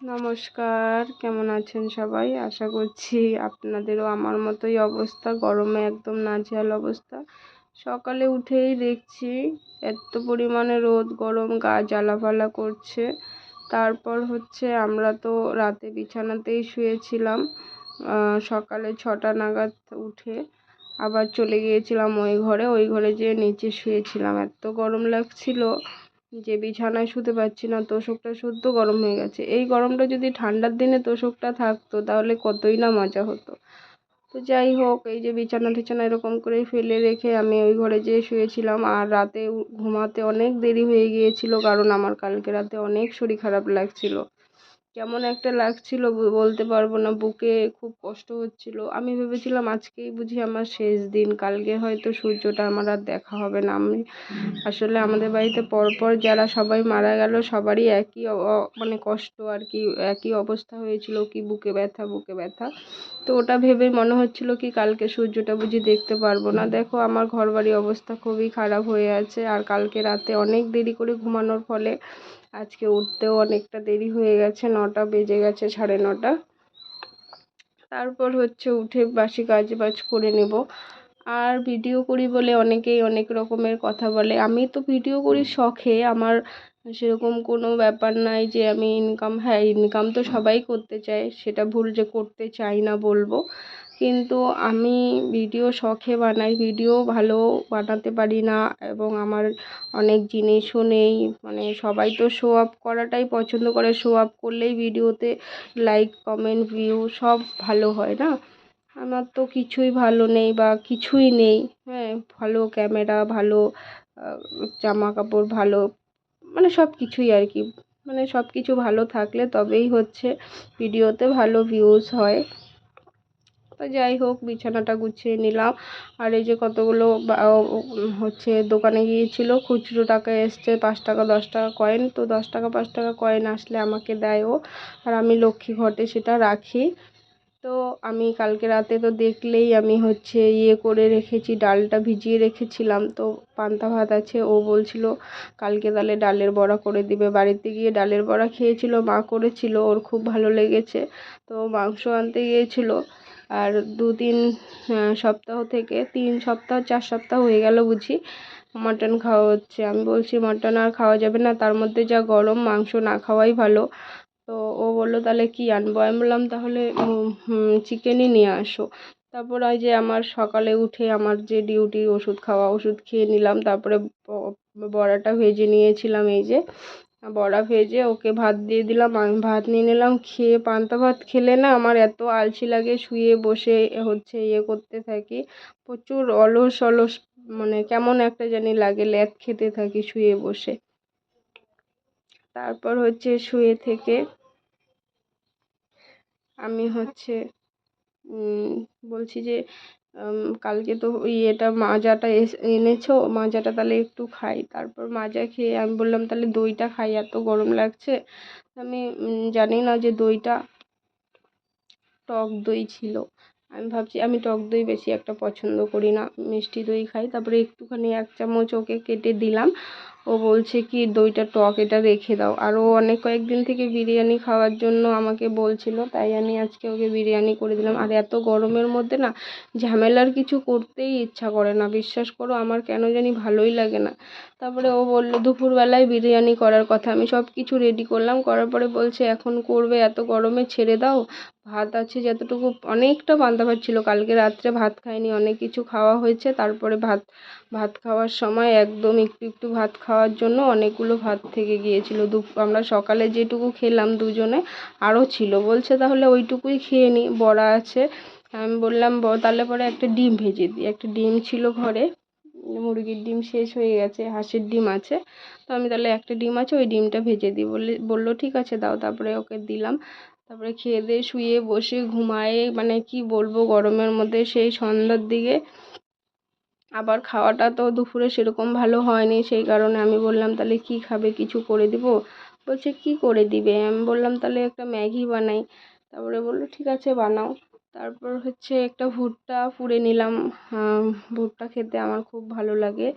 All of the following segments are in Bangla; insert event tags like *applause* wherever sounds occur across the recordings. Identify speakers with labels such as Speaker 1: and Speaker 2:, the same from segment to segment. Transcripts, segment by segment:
Speaker 1: নমস্কার, কেমন আছেন সবাই? আশা করছি আপনাদেরও আমার মতোই অবস্থা। গরমে একদম নাজেহাল অবস্থা। সকালে উঠেই দেখছি এত পরিমাণে রোদ, গরম, গা জ্বালাফালা করছে। তারপর হচ্ছে আমরা তো রাতে বিছানাতেই শুয়েছিলাম সকালে ছটা নাগাদ উঠে আবার চলে গিয়েছিলাম ওই ঘরে। ওই ঘরে যেয়ে নিচে শুয়েছিলাম। এত গরম লাগছিল যে বিছানায় শুতে পারছি না, তোষকটা সদ্য গরম হয়ে গেছে। এই গরমটা যদি ঠান্ডার দিনে তোষকটা থাকতো, তাহলে কতই না মজা হতো। তো যাই হোক, এই যে বিছানা টিছানা এরকম করে ফেলে রেখে আমি ওই ঘরে যেয়ে শুয়েছিলাম। আর রাতে ঘুমাতে অনেক দেরি হয়ে গিয়েছিল, কারণ আমার কালকে রাতে অনেক শরীর খারাপ লাগছিল। কেমন একটা লাগছিল বলতে পারব না। বুকে খুব কষ্ট হচ্ছিল। আমি ভেবেছিলাম আজকেই বুঝি আমার শেষ দিন। কালকে হয়তো সূর্যটা আমার আর দেখা হবে না। আমি আসলে আমাদের বাড়িতে পরপর যারা সবাই মারা গেল, সবারই একই মানে কষ্ট আর কি, একই অবস্থা হয়েছিল কি বুকে ব্যথা বুকে ব্যথা। তো ওটা ভেবেই মনে হচ্ছিল কি কালকে সূর্যটা বুঝি দেখতে পারব না। দেখো, আমার ঘর বাড়ির অবস্থা খুবই খারাপ হয়ে আছে। আর কালকে রাতে অনেক দেরি করে ঘুমানোর ফলে আজকে উঠতেও অনেকটা দেরি হয়ে গেছে, নটা বেজে গেছে সাড়ে নটা। তারপর হচ্ছে উঠে বাসি কাজ বাজ করে নেব। আর ভিডিও করি বলে অনেকেই অনেক রকমের কথা বলে। আমি তো ভিডিও করি শখে, আমার সেরকম কোনো ব্যাপার নাই যে আমি ইনকাম হ্যাঁ ইনকাম তো সবাই করতে চায়, সেটা ভুল যে করতে চাই না বলব। কিন্তু আমি ভিডিও শখে বানাই ভিডিও ভালো বানাতে পারি না এবং আমার অনেক জিনিসও নেই। মানে সবাই তো শো অফ করাটাই পছন্দ করে। শো অফ করলেই ভিডিওতে লাইক কমেন্ট ভিউ সব ভালো হয় না? আমার তো কিছুই ভালো নেই বা কিছুই নেই। হ্যাঁ ভালো ক্যামেরা ভালো জামা কাপড় ভালো মানে সব কিছুই আর কি। মানে সব কিছু ভালো থাকলে তবেই হচ্ছে ভিডিওতে ভালো ভিউজ হয়। তো যাই হোক, বিছানাটা গুছিয়ে নিলাম। আর এই যে কতগুলো হচ্ছে দোকানে গিয়েছিল, খুচরো টাকা এসছে পাঁচ টাকা, দশ টাকা কয়েন তো দশ টাকা, পাঁচ টাকা কয়েন আসলে আমাকে দেয় ও। আর আমি লক্ষ্মী ঘটে সেটা রাখি। তো আমি কালকে রাতে তো দেখলেই আমি হচ্ছে ইয়ে করে রেখেছি, ডালটা ভিজিয়ে রেখেছিলাম। তো পান্তা ভাত আছে, ও বলছিল, কালকে তাহলে ডালের বড়া করে দিবে। বাড়িতে গিয়ে ডালের বড়া খেয়েছিল, মা করেছিল, ওর খুব ভালো লেগেছে। তো মাংস আনতে গিয়েছিল। আর দু তিন সপ্তাহ থেকে তিন সপ্তাহ, চার সপ্তাহ হয়ে গেল বুঝি। মাটন খাওয়া হচ্ছে। আমি বলছি, মাটন আর খাওয়া যাবে না। তার মধ্যে যা গরম, মাংস না খাওয়াই ভালো। তো ও বলল, তাহলে কী আনব? আমি বললাম, তাহলে চিকেনই নিয়ে আসো। তারপর ওই যে আমার সকালে উঠে আমার যে ডিউটি ওষুধ খাওয়া, ওষুধ খেয়ে নিলাম। তারপরে বড়াটা ভেজে নিয়েছিলাম এই যে। বড়া ভেজে ওকে ভাত দিয়ে দিলাম। আমি ভাত নিয়ে নিলাম, খেয়ে পান্তা ভাত খেলে না আমার এত আলসি লাগে, শুয়ে বসে হচ্ছে ইয়ে করতে থাকি। প্রচুর অলস অলস মানে কেমন একটা জানি লাগে ল্যাদ খেতে থাকি শুয়ে বসে। তারপর হচ্ছে শুয়ে থেকে আমি হচ্ছে বলছি যে কালকে তো ইয়েটা মাজাটা এনেছো, মাজাটা তাহলে একটু খাই। তারপর মাজা খেয়ে আমি বললাম, তাহলে দইটা খাই, এত গরম লাগছে। আমি জানি না যে দইটা টক দই ছিল। আমি ভাবছি, আমি টক দই বেশি একটা পছন্দ করি না, মিষ্টি দই খাই। তারপরে একটুখানি এক চামচ ওকে কেটে দিলাম। ও বলছে কি, দইটা টক, এটা রেখে দাও। আর ও অনেক কয়েকদিন থেকে বিরিয়ানি খাওয়ার জন্য আমাকে বলছিল, তাই আমি আজকে ওকে বিরিয়ানি করে দিলাম। আর এত গরমের মধ্যে না, ঝামেলার কিছু করতেই ইচ্ছা করে না। বিশ্বাস করো, আমার কেন জানি ভালোই লাগে না। তারপরে ও বলল, দুপুরবেলায় বিরিয়ানি করার কথা। আমি সব কিছু রেডি করলাম। করার পরে বলছে, এখন করবে, এত গরমে ছেড়ে দাও। ভাত আছে যতটুকু। অনেকটা পান্তা ভাত ছিল। কালকে রাত্রে ভাত খাইনি, অনেক কিছু খাওয়া হয়েছে। তারপরে ভাত ভাত খাওয়ার সময় একদম একটু একটু ভাত খাওয়ার জন্য অনেকগুলো ভাত থেকে গিয়েছিল। দু, আমরা সকালে যেটুকু খেলাম দুজনে, আরও ছিল। বলছে তাহলে ওইটুকুই খেয়ে নিই বড়া আছে। আমি বললাম তাহলে পরে একটা ডিম ভেজে দিই। একটা ডিম ছিল ঘরে, মুরগির ডিম শেষ হয়ে গেছে, হাঁসের ডিম আছে। তো আমি তাহলে একটা ডিম আছে, ওই ডিমটা ভেজে দিই। বললে বলল, ঠিক আছে, দাও। তারপরে ওকে দিলাম। তারপরে খেয়ে দিয়ে শুয়ে বসে ঘুমায়ে মানে কি বলব, গরমের মধ্যে সেই সন্ধ্যার দিকে আবার খাওয়াটা তো দুপুরে সেরকম ভালো হয়নি, সেই কারণে আমি বললাম, তাহলে কী খাবে? কিছু করে দিব? বলছে, কী করে দিবে? আমি বললাম, তাহলে একটা ম্যাগি বানাই। তারপরে বলল, ঠিক আছে, বানাও। তারপর হচ্ছে একটা ভুট্টা পুড়ে নিলাম। ভুট্টা খেতে আমার খুব ভালো লাগে।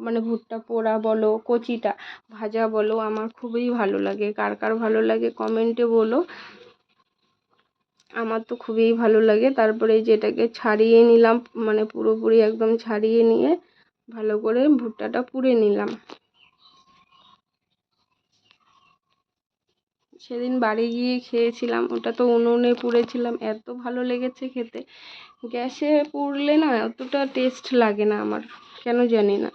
Speaker 1: মানে ভুট্টা পোড়া বলো, কচিটা ভাজা বলো, আমার খুবই ভালো লাগে। কার কার ভালো লাগে কমেন্টে বলো। আমার তো খুবই ভালো লাগে। তারপরে এই যে এটাকে ছাড়িয়ে নিলাম মানে পুরোপুরি একদম ছাড়িয়ে নিয়ে ভালো করে ভুট্টাটা পুড়ে নিলাম। সেদিন বাড়ি গিয়ে খেয়েছিলাম, ওটা তো উনুনে পুড়েছিলাম, এত ভালো লেগেছে খেতে। গ্যাসে পুড়লে না অতটা টেস্ট লাগে না আমার, কেন জানি না।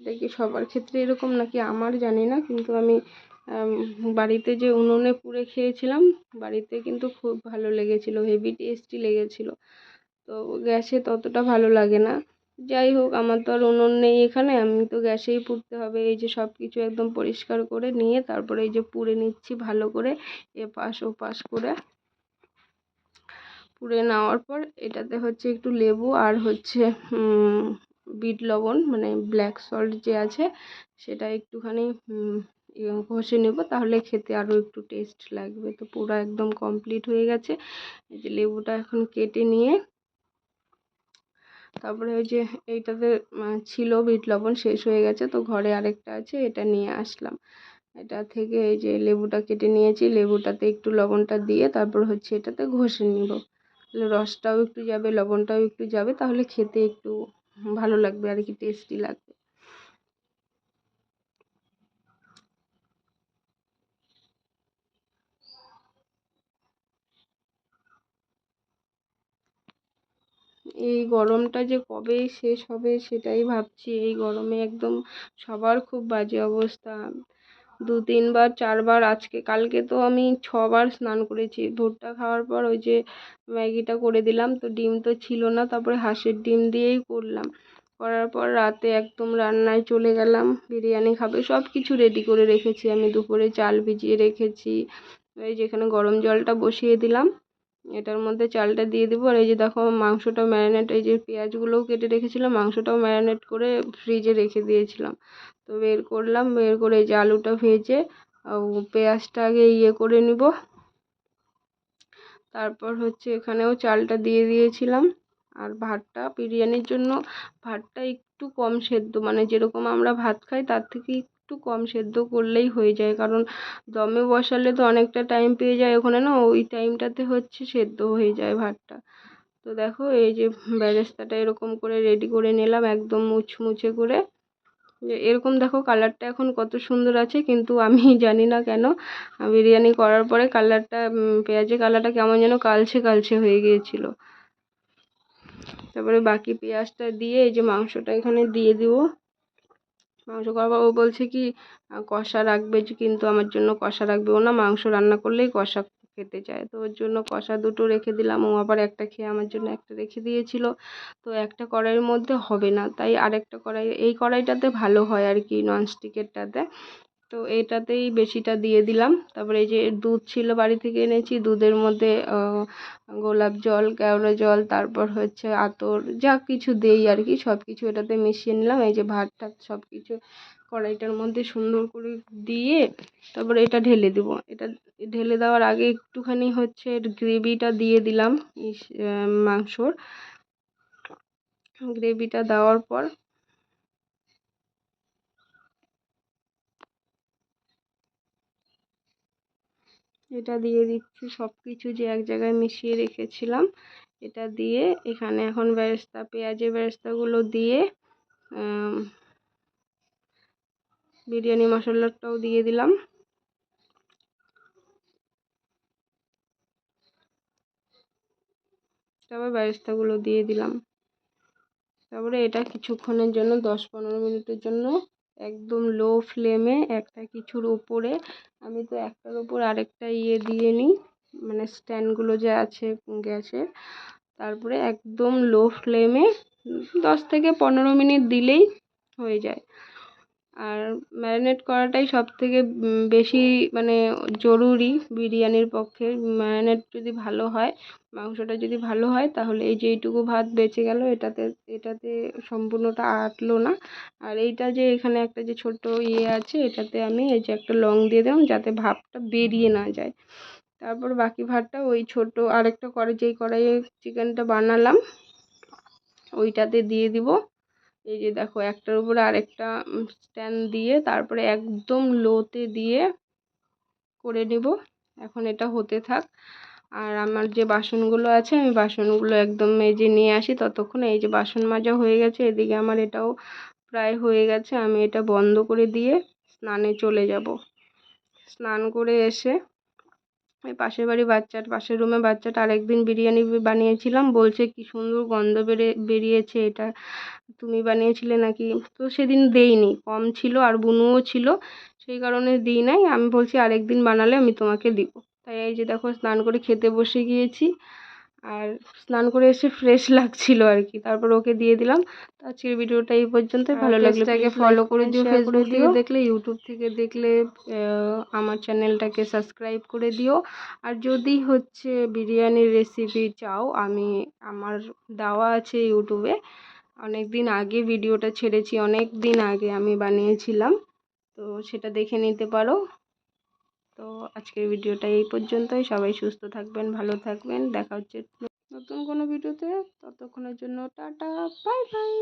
Speaker 1: এটা কি সবার ক্ষেত্রে এরকম নাকি? আমার জানি না, কিন্তু আমি বাড়িতে যে উনুনে পুড়ে খেয়েছিলাম, বাড়িতে কিন্তু খুব ভালো লেগেছিলো হেভি টেস্টি লেগেছিলো। তো গ্যাসে ততটা ভালো লাগে না। যাই হোক, আমার তো আর উনুন নেই এখানে, আমি তো গ্যাসেই পুড়তে হবে। এই যে সব কিছু একদম পরিষ্কার করে নিয়ে, তারপরে এই যে পুড়ে নিচ্ছি ভালো করে, এপাশ ওপাশ করে। পুড়ে নেওয়ার পর এটাতে হচ্ছে একটু লেবু আর হচ্ছে বিট লবণ মানে ব্ল্যাক সল্ট যে আছে, সেটা একটুখানি ঘষে নেব, তাহলে খেতে আরও একটু টেস্ট লাগবে। তো পুরো একদম কমপ্লিট হয়ে গেছে। এই যে লেবুটা এখন কেটে নিয়ে, তারপরে ওই যে এইটাতে ছিল বিট লবণ, শেষ হয়ে গেছে। তো ঘরে আরেকটা আছে, এটা নিয়ে আসলাম। এটা থেকে এই যে লেবুটা কেটে নিয়েছি, লেবুটাতে একটু লবণটা দিয়ে তারপর হচ্ছে এটাতে ঘষে নিব। রসটাও একটু যাবে, লবণটাও একটু যাবে, তাহলে খেতে একটু ভালো লাগবে, আর কি টেস্টি লাগবে। এই গরমটা যে কবে শেষ হবে সেটাই ভাবছি। এই গরমে একদম সবার খুব বাজে অবস্থা। দু তিনবার চারবার, আজকে, কালকে তো আমি ছবার স্নান করেছি। ভুট্টা খাওয়ার পর ওই যে ম্যাগিটা করে দিলাম, তো ডিম তো ছিল না, তারপরে হাঁসের ডিম দিয়েই করলাম। করার পর রাতে একদম রান্নায় চলে গেলাম, বিরিয়ানি খাবে সব কিছু রেডি করে রেখেছি আমি। দুপুরে চাল ভিজিয়ে রেখেছি। এই যেখানে গরম জলটা বসিয়ে দিলাম এটার মধ্যে চালটা দিয়ে দেবো। আর এই যে দেখো, মাংসটা ম্যারিনেট এই যে পেঁয়াজগুলোও কেটে রেখেছিলাম, মাংসটাও ম্যারিনেট করে ফ্রিজে রেখে দিয়েছিলাম। তো বের করলাম, বের করে এই যে আলুটা ভেজে পেঁয়াজটা আগে ইয়ে করে নিব। তারপর হচ্ছে এখানেও চালটা দিয়ে দিয়েছিলাম। আর ভাতটা, বিরিয়ানির জন্য ভাতটা একটু কম সেদ্ধ মানে যেরকম আমরা ভাত খাই, তার থেকে একটু কম সেদ্ধ করলেই হয়ে যায়। কারণ দমে বসালে তো অনেকটা টাইম পেয়ে যায় ওখানে না, ওই টাইমটাতে হচ্ছে সেদ্ধ হয়ে যায় ভাতটা। তো দেখো, এই যে বেরেস্তাটা এরকম করে রেডি করে নিলাম একদম মুচমুচে করে। এরকম দেখো কালারটা এখন কত সুন্দর আছে, কিন্তু আমি *laughs* জানি না কেন বিরিয়ানি করার পরে কালারটা পেঁয়াজের কালারটা কেমন যেন কালছে কালছে হয়ে গিয়েছিল। তারপরে বাকি পেঁয়াজটা দিয়ে এই যে মাংসটা এখানে দিয়ে দিব। মাংস পর ও বলছে কি কষা রাখবে কিন্তু আমার জন্য কষা রাখবে ও না, মাংস রান্না করলেই কষা খেতে চায়। তো ওর জন্য কষা দুটো রেখে দিলাম। ও আবার একটা খেয়ে আমার জন্য একটা রেখে দিয়েছিল। তো একটা কড়াইয়ের মধ্যে হবে না। তাই আরেকটা কড়াই, এই কড়াইটাতে ভালো হয় আর কি, ননস্টিকেরটাতে। তো এটাতেই বেশিটা দিয়ে দিলাম। তারপরে এই যে দুধ ছিল বাড়ি থেকে এনেছি, দুধের মধ্যে গোলাপ জল, কেওড়া জল, তারপর হচ্ছে আতর, যা কিছু দেই আর কি সব কিছু এটাতে মিশিয়ে নিলাম। এই যে ভাত টাত সব কিছু কড়াইটার মধ্যে সুন্দর করে দিয়ে তারপরে এটা ঢেলে দেবো। এটা ঢেলে দেওয়ার আগে একটুখানি হচ্ছে গ্রেভিটা দিয়ে দিলাম মাংসর। গ্রেভিটা দেওয়ার পর এটা দিয়ে দিচ্ছি সব কিছু যে এক জায়গায় মিশিয়ে রেখেছিলাম। এটা দিয়ে এখানে এখন বেরেস্তা, পেঁয়াজের বেরেস্তাগুলো দিয়ে বিরিয়ানি মশলাটাও দিয়ে দিলাম। তারপর বেরেস্তাগুলো দিয়ে দিলাম। তারপরে এটা কিছুক্ষণের জন্য, দশ পনেরো মিনিটের জন্য একদম লো ফ্লেমে একটা কিছুর ওপরে আমি তো একটার ওপর আরেকটা ইয়ে দিয়ে নিই মানে স্ট্যান্ডগুলো যে আছে গ্যাসের তারপরে একদম লো ফ্লেমে দশ থেকে পনেরো মিনিট দিলেই হয়ে যায়। আর ম্যারিনেট করাটাই সব থেকে বেশি মানে জরুরি বিরিয়ানির পক্ষে। ম্যারিনেট যদি ভালো হয়, মাংসটা যদি ভালো হয়, তাহলে এই যে এইটুকু ভাত বেঁচে গেল, এটাতে এটাতে সম্পূর্ণটা আটলো না। আর এইটা যে এখানে একটা যে ছোটো ইয়ে আছে, এটাতে আমি এই যে একটা লং দিয়ে দিলাম, যাতে ভাপটা বেরিয়ে না যায়। তারপর বাকি ভাতটা ওই ছোটো আরেকটা কড়াই, যেই কড়াইয়ে চিকেনটা বানালাম, ওইটাতে দিয়ে দিব। এই যে দেখো, একটার উপরে আরেকটা স্ট্যান্ড দিয়ে তারপরে একদম লোতে দিয়ে করে নেব। এখন এটা হতে থাক। আর আমার যে বাসনগুলো আছে, আমি বাসনগুলো একদম মেজে নিয়ে আসি ততক্ষণ। এই যে বাসন মাজা হয়ে গেছে, এদিকে আমার এটাও প্রায় হয়ে গেছে। আমি এটা বন্ধ করে দিয়ে স্নানে চলে যাব। স্নান করে এসে পাশের বাড়ি বাচ্চার পাশের রুমে বাচ্চাটা আরেকদিন বিরিয়ানি বানিয়েছিলাম। বলছে, কি সুন্দর গন্ধ বেড়ে, বেরিয়েছে এটা। তুমি বানিয়েছিলে নাকি? তো সেদিন দেইনি। কম ছিল আর বুনুও ছিল, সেই কারণে দিই নাই। আমি বলছি, আরেকদিন বানালে আমি তোমাকে দিব। তাই এই যে দেখো, স্নান করে খেতে বসে গিয়েছি। আর স্নান করে এসে ফ্রেশ লাগছিল আর কি। তারপর ওকে দিয়ে দিলাম। তো আজকের ভিডিওটা এই পর্যন্ত ভালো লাগলে আগে ফলো করে দিও ফেসবুক থেকে দেখলে ইউটিউব থেকে দেখলে আমার চ্যানেলটাকে সাবস্ক্রাইব করে দিও। আর যদি হচ্ছে বিরিয়ানির রেসিপি চাও আমি আমার দেওয়া আছে ইউটিউবে অনেক দিন আগে ভিডিওটা ছেড়েছি অনেক দিন আগে আমি বানিয়েছিলাম। তো সেটা দেখে নিতে পারো। তো আজকের ভিডিওটা এই পর্যন্তই। সবাই সুস্থ থাকবেন, ভালো থাকবেন। দেখা হচ্ছে নতুন কোনো ভিডিওতে। ততক্ষণের জন্য টাটা, বাই বাই।